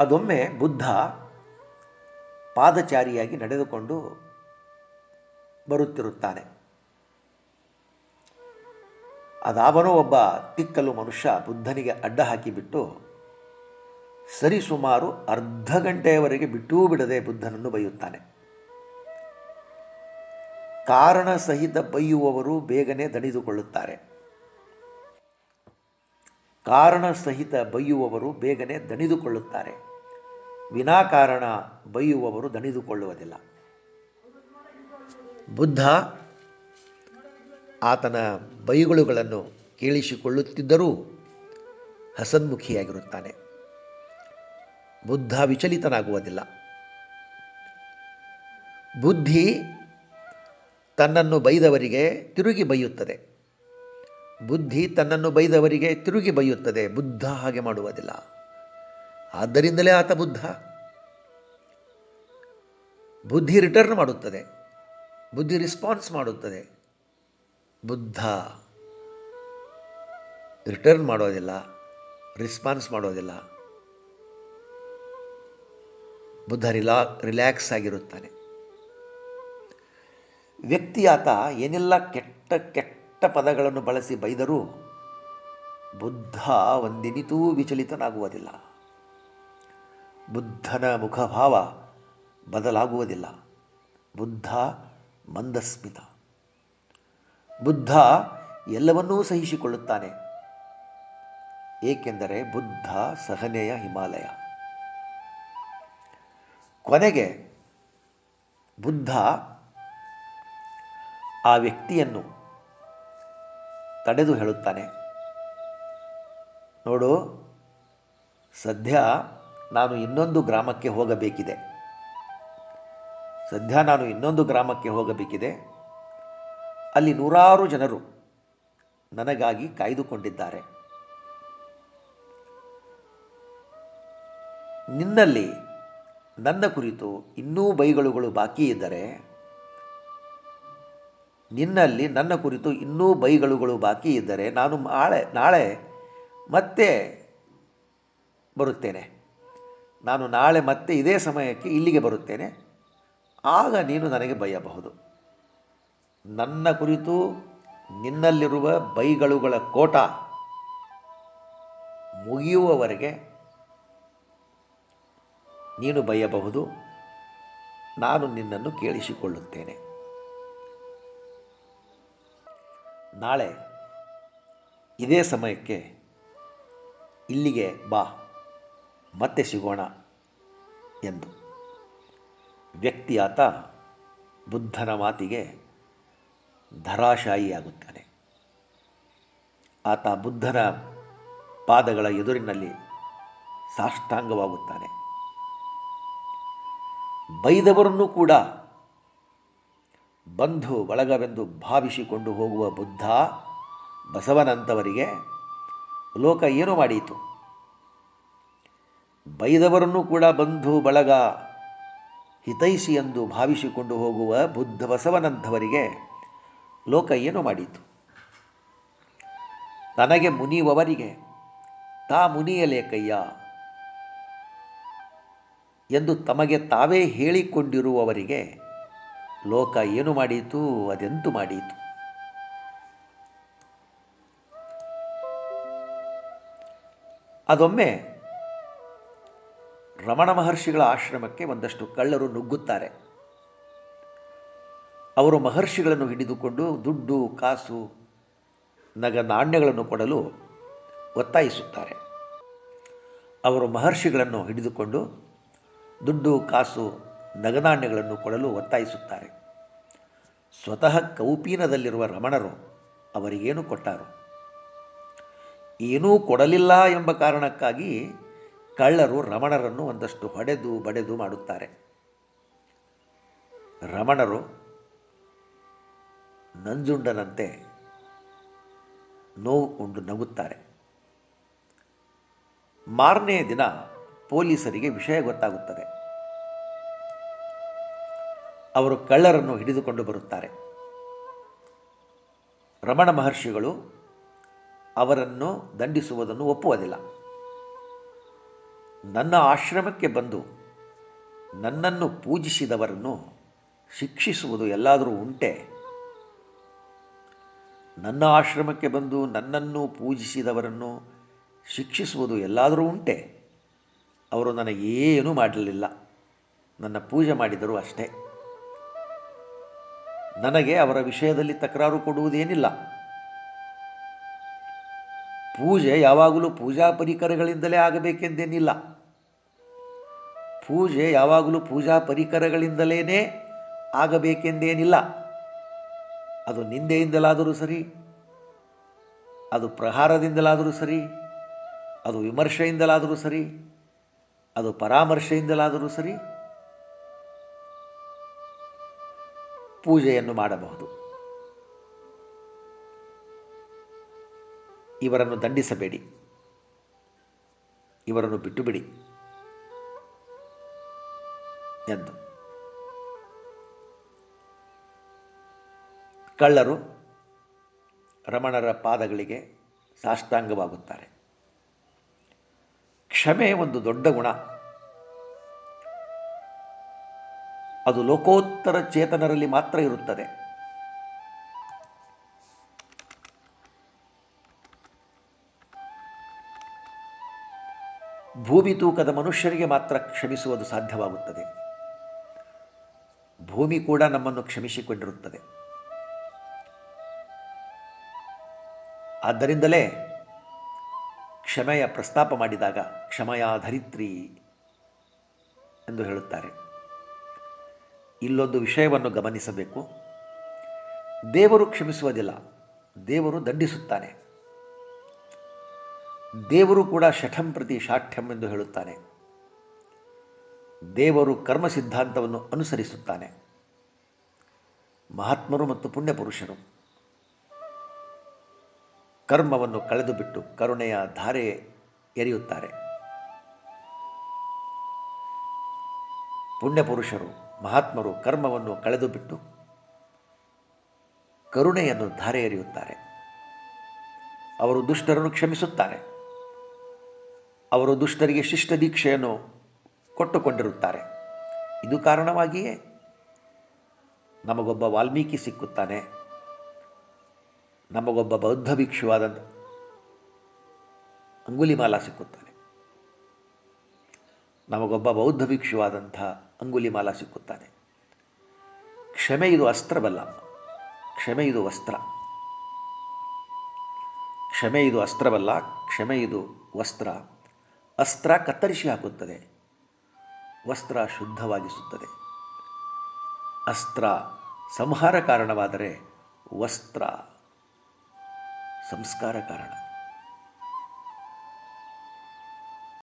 ಅದೊಮ್ಮೆ ಬುದ್ಧ ಪಾದಚಾರಿಯಾಗಿ ನಡೆದುಕೊಂಡು ಬರುತ್ತಿರುತ್ತಾನೆ. ಅದಾವನೋ ಒಬ್ಬ ತಿಕ್ಕಲು ಮನುಷ್ಯ ಬುದ್ಧನಿಗೆ ಅಡ್ಡ ಹಾಕಿಬಿಟ್ಟು ಸರಿಸುಮಾರು ಅರ್ಧ ಗಂಟೆಯವರೆಗೆ ಬಿಟ್ಟೂ ಬಿಡದೆ ಬುದ್ಧನನ್ನು ಬೈಯುತ್ತಾನೆ. ಕಾರಣ ಸಹಿತ ಬೈಯುವವರು ಬೇಗನೆ ದಣಿದುಕೊಳ್ಳುತ್ತಾರೆ. ಕಾರಣ ಸಹಿತ ಬೈಯುವವರು ಬೇಗನೆ ದಣಿದುಕೊಳ್ಳುತ್ತಾರೆ. ವಿನಾಕಾರಣ ಬೈಯುವವರು ದಣಿದುಕೊಳ್ಳುವುದಿಲ್ಲ. ಬುದ್ಧ ಆತನ ಬೈಗುಳುಗಳನ್ನು ಕೇಳಿಸಿಕೊಳ್ಳುತ್ತಿದ್ದರೂ ಹಸನ್ಮುಖಿಯಾಗಿರುತ್ತಾನೆ. ಬುದ್ಧ ವಿಚಲಿತನಾಗುವುದಿಲ್ಲ. ಬುದ್ಧಿ ತನ್ನನ್ನು ಬೈದವರಿಗೆ ತಿರುಗಿ ಬೈಯುತ್ತದೆ. ಬುದ್ಧಿ ತನ್ನನ್ನು ಬೈದವರಿಗೆ ತಿರುಗಿ ಬೈಯುತ್ತದೆ. ಬುದ್ಧ ಹಾಗೆ ಮಾಡುವುದಿಲ್ಲ. ಆದ್ದರಿಂದಲೇ ಆತ ಬುದ್ಧ. ಬುದ್ಧಿ ರಿಟರ್ನ್ ಮಾಡುತ್ತದೆ. ಬುದ್ಧಿ ರಿಸ್ಪಾನ್ಸ್ ಮಾಡುತ್ತದೆ. ಬುದ್ಧ ರಿಟರ್ನ್ ಮಾಡೋದಿಲ್ಲ ರಿಸ್ಪಾನ್ಸ್ ಮಾಡೋದಿಲ್ಲ. ಬುದ್ಧ ರಿಲಾ ರಿಲ್ಯಾಕ್ಸ್ ಆಗಿರುತ್ತಾನೆ. ವ್ಯಕ್ತಿ ಆತ ಏನೆಲ್ಲ ಕೆಟ್ಟ ಕೆಟ್ಟ ಪದಗಳನ್ನು ಬಳಸಿ ಬೈದರೂ ಬುದ್ಧ ಒಂದಿನಿತೂ ವಿಚಲಿತನಾಗುವುದಿಲ್ಲ. ಬುದ್ಧನ ಮುಖಭಾವ ಬದಲಾಗುವುದಿಲ್ಲ. ಬುದ್ಧ ಮಂದಸ್ಮಿತ. ಬುದ್ಧ ಎಲ್ಲವನ್ನೂ ಸಹಿಸಿಕೊಳ್ಳುತ್ತಾನೆ. ಏಕೆಂದರೆ ಬುದ್ಧ ಸಹನೆಯ ಹಿಮಾಲಯ. ಕೊನೆಗೆ ಬುದ್ಧ ಆ ವ್ಯಕ್ತಿಯನ್ನು ತಡೆದು ಹೇಳುತ್ತಾನೆ. ನೋಡು, ಸದ್ಯ ನಾನು ಇನ್ನೊಂದು ಗ್ರಾಮಕ್ಕೆ ಹೋಗಬೇಕಿದೆ. ಸದ್ಯ ನಾನು ಇನ್ನೊಂದು ಗ್ರಾಮಕ್ಕೆ ಹೋಗಬೇಕಿದೆ. ಅಲ್ಲಿ ನೂರಾರು ಜನರು ನನಗಾಗಿ ಕಾಯ್ದುಕೊಂಡಿದ್ದಾರೆ. ನಿನ್ನಲ್ಲಿ ನನ್ನ ಕುರಿತು ಇನ್ನೂ ಬೈಗಳುಗಳು ಬಾಕಿ ಇದ್ದರೆ, ನಿನ್ನಲ್ಲಿ ನನ್ನ ಕುರಿತು ಇನ್ನೂ ಬೈಗಳುಗಳು ಬಾಕಿ ಇದ್ದರೆ ನಾನು ನಾಳೆ ನಾಳೆ ಮತ್ತೆ ಬರುತ್ತೇನೆ. ನಾನು ನಾಳೆ ಮತ್ತೆ ಇದೇ ಸಮಯಕ್ಕೆ ಇಲ್ಲಿಗೆ ಬರುತ್ತೇನೆ. ಆಗ ನೀನು ನನಗೆ ಬೈಯಬಹುದು. ನನ್ನ ಕುರಿತು ನಿನ್ನಲ್ಲಿರುವ ಬೈಗಳುಗಳ ಕೋಟ ಮುಗಿಯುವವರೆಗೆ ನೀನು ಬಯ್ಯಬಹುದು ನಾನು ನಿನ್ನನ್ನು ಕೇಳಿಸಿಕೊಳ್ಳುತ್ತೇನೆ. ನಾಳೆ ಇದೇ ಸಮಯಕ್ಕೆ ಇಲ್ಲಿಗೆ ಬಾ. ಮತ್ತೆ ಸಿಗೋಣ ಎಂದು. ವ್ಯಕ್ತಿಯಾತ ಬುದ್ಧನ ಮಾತಿಗೆ ಧರಾಶಾಯಿಯಾಗುತ್ತಾನೆ. ಆತ ಬುದ್ಧನ ಪಾದಗಳ ಎದುರಿನಲ್ಲಿ ಸಾಷ್ಟಾಂಗವಾಗುತ್ತಾನೆ. ಬೈದವರನ್ನು ಕೂಡ ಬಂಧು ಬಳಗವೆಂದು ಭಾವಿಸಿಕೊಂಡು ಹೋಗುವ ಬುದ್ಧ ಬಸವನಂತವರಿಗೆ ಲೋಕ ಏನು ಮಾಡಿಯಿತು ಬೈದವರನ್ನು ಕೂಡ ಬಂಧು ಬಳಗ ಹಿತೈಷಿ ಎಂದು ಭಾವಿಸಿಕೊಂಡು ಹೋಗುವ ಬುದ್ಧ ಬಸವನಂಥವರಿಗೆ ಲೋಕ ಏನು ಮಾಡಿತು. ನನಗೆ ಮುನಿಯುವವರಿಗೆ ತಾ ಮುನಿಯಲೇಕಯ್ಯ ಎಂದು ತಮಗೆ ತಾವೇ ಹೇಳಿಕೊಂಡಿರುವವರಿಗೆ ಲೋಕ ಏನು ಮಾಡಿತು, ಅದೆಂತು ಮಾಡಿತು. ಅದೊಮ್ಮೆ ರಮಣ ಮಹರ್ಷಿಗಳ ಆಶ್ರಮಕ್ಕೆ ಒಂದಷ್ಟು ಕಳ್ಳರು ನುಗ್ಗುತ್ತಾರೆ. ಅವರು ಮಹರ್ಷಿಗಳನ್ನು ಹಿಡಿದುಕೊಂಡು ದುಡ್ಡು, ಕಾಸು, ನಗ ನಾಣ್ಯಗಳನ್ನು ಕೊಡಲು ಒತ್ತಾಯಿಸುತ್ತಾರೆ. ಅವರು ಮಹರ್ಷಿಗಳನ್ನು ಹಿಡಿದುಕೊಂಡು ದುಡ್ಡು, ಕಾಸು ನಗನಾಣ್ಯಗಳನ್ನು ಕೊಡಲು ಒತ್ತಾಯಿಸುತ್ತಾರೆ. ಸ್ವತಃ ಕೌಪೀನದಲ್ಲಿರುವ ರಮಣರು ಅವರಿಗೇನು ಕೊಟ್ಟರು? ಏನೂ ಕೊಡಲಿಲ್ಲ ಎಂಬ ಕಾರಣಕ್ಕಾಗಿ ಕಳ್ಳರು ರಮಣರನ್ನು ಒಂದಷ್ಟು ಹೊಡೆದು ಬಡೆದು ಮಾಡುತ್ತಾರೆ. ರಮಣರು ನಂಜುಂಡನಂತೆ ನೋವು ಉಂಡು ನಗುತ್ತಾರೆ. ಮಾರನೇ ದಿನ ಪೊಲೀಸರಿಗೆ ವಿಷಯ ಗೊತ್ತಾಗುತ್ತದೆ. ಅವರು ಕಳ್ಳರನ್ನು ಹಿಡಿದುಕೊಂಡು ಬರುತ್ತಾರೆ. ರಮಣ ಮಹರ್ಷಿಗಳು ಅವರನ್ನು ದಂಡಿಸುವುದನ್ನು ಒಪ್ಪುವುದಿಲ್ಲ. ನನ್ನ ಆಶ್ರಮಕ್ಕೆ ಬಂದು ನನ್ನನ್ನು ಪೂಜಿಸಿದವರನ್ನು ಶಿಕ್ಷಿಸುವುದು ಎಲ್ಲಾದರೂ ಉಂಟೆ. ನನ್ನ ಆಶ್ರಮಕ್ಕೆ ಬಂದು ನನ್ನನ್ನು ಪೂಜಿಸಿದವರನ್ನು ಶಿಕ್ಷಿಸುವುದು ಎಲ್ಲಾದರೂ ಉಂಟೆ. ಅವರು ನನಗೇನೂ ಮಾಡಲಿಲ್ಲ. ನನ್ನ ಪೂಜೆ ಮಾಡಿದರು ಅಷ್ಟೇ. ನನಗೆ ಅವರ ವಿಷಯದಲ್ಲಿ ತಕರಾರು ಕೊಡುವುದೇನಿಲ್ಲ. ಪೂಜೆ ಯಾವಾಗಲೂ ಪೂಜಾ ಪರಿಕರಗಳಿಂದಲೇ ಆಗಬೇಕೆಂದೇನಿಲ್ಲ. ಪೂಜೆ ಯಾವಾಗಲೂ ಪೂಜಾ ಪರಿಕರಗಳಿಂದಲೇ ಆಗಬೇಕೆಂದೇನಿಲ್ಲ. ಅದು ನಿಂದೆಯಿಂದಲಾದರೂ ಸರಿ, ಅದು ಪ್ರಹಾರದಿಂದಲಾದರೂ ಸರಿ, ಅದು ವಿಮರ್ಶೆಯಿಂದಲಾದರೂ ಸರಿ, ಅದು ಪರಾಮರ್ಶೆಯಿಂದಲಾದರೂ ಸರಿ ಪೂಜೆಯನ್ನು ಮಾಡಬಹುದು. ಇವರನ್ನು ದಂಡಿಸಬೇಡಿ. ಇವರನ್ನು ಬಿಟ್ಟುಬಿಡಿ. ಎಂದು. ಕಳ್ಳರು ರಮಣರ ಪಾದಗಳಿಗೆ ಸಾಷ್ಟಾಂಗವಾಗುತ್ತಾರೆ. ಕ್ಷಮೆ ಒಂದು ದೊಡ್ಡ ಗುಣ. ಅದು ಲೋಕೋತ್ತರ ಚೇತನರಲ್ಲಿ ಮಾತ್ರ ಇರುತ್ತದೆ. ಭೂಮಿ ತೂಕದ ಮನುಷ್ಯರಿಗೆ ಮಾತ್ರ ಕ್ಷಮಿಸುವುದು ಸಾಧ್ಯವಾಗುತ್ತದೆ. ಭೂಮಿ ಕೂಡ ನಮ್ಮನ್ನು ಕ್ಷಮಿಸಿಕೊಂಡಿರುತ್ತದೆ. ಆದ್ದರಿಂದಲೇ ಕ್ಷಮೆಯ ಪ್ರಸ್ತಾಪ ಮಾಡಿದಾಗ ಕ್ಷಮೆಯ ಧರಿತ್ರಿ ಎಂದು ಹೇಳುತ್ತಾರೆ. ಇಲ್ಲೊಂದು ವಿಷಯವನ್ನು ಗಮನಿಸಬೇಕು. ದೇವರು ಕ್ಷಮಿಸುವುದಿಲ್ಲ, ದೇವರು ದಂಡಿಸುತ್ತಾನೆ. ದೇವರು ಕೂಡ ಶಠಂ ಪ್ರತಿ ಶಾಠ್ಯಂ ಎಂದು ಹೇಳುತ್ತಾನೆ. ದೇವರು ಕರ್ಮ ಸಿದ್ಧಾಂತವನ್ನು ಅನುಸರಿಸುತ್ತಾನೆ. ಮಹಾತ್ಮರು ಮತ್ತು ಪುಣ್ಯಪುರುಷರು ಕರ್ಮವನ್ನು ಕಳೆದು ಬಿಟ್ಟು ಕರುಣೆಯ ಧಾರೆ ಎರೆಯುತ್ತಾರೆ. ಪುಣ್ಯಪುರುಷರು, ಮಹಾತ್ಮರು ಕರ್ಮವನ್ನು ಕಳೆದು ಬಿಟ್ಟು ಕರುಣೆಯನ್ನು ಧಾರೆ ಎರೆಯುತ್ತಾರೆ. ಅವರು ದುಷ್ಟರನ್ನು ಕ್ಷಮಿಸುತ್ತಾರೆ. ಅವರು ದುಷ್ಟರಿಗೆ ಶಿಷ್ಟ ದೀಕ್ಷೆಯನ್ನು ಕೊಟ್ಟುಕೊಂಡಿರುತ್ತಾರೆ. ಇದು ಕಾರಣವಾಗಿಯೇ ನಮಗೊಬ್ಬ ವಾಲ್ಮೀಕಿ ಸಿಕ್ಕುತ್ತಾನೆ. ನಮಗೊಬ್ಬ ಬೌದ್ಧ ಭಿಕ್ಷುವಾದ ಅಂಗುಲಿಮಾಲ ಸಿಕ್ಕುತ್ತಾನೆ. ನಮಗೊಬ್ಬ ಬೌದ್ಧ ಭಿಕ್ಷುವಾದಂಥ ಅಂಗುಲಿಮಾಲ ಸಿಕ್ಕುತ್ತಾನೆ. ಕ್ಷಮೆ ಇದು ಅಸ್ತ್ರವಲ್ಲ. ಕ್ಷಮೆ ಇದು ವಸ್ತ್ರ. ಕ್ಷಮೆ ಇದು ಅಸ್ತ್ರವಲ್ಲ. ಕ್ಷಮೆ ಇದು ವಸ್ತ್ರ. ಅಸ್ತ್ರ ಕತ್ತರಿಸಿ ಹಾಕುತ್ತದೆ. ವಸ್ತ್ರ ಶುದ್ಧವಾಗಿಸುತ್ತದೆ. ಅಸ್ತ್ರ ಸಂಹಾರ ಕಾರಣವಾದರೆ ವಸ್ತ್ರ ಸಂಸ್ಕಾರ ಕಾರಣ.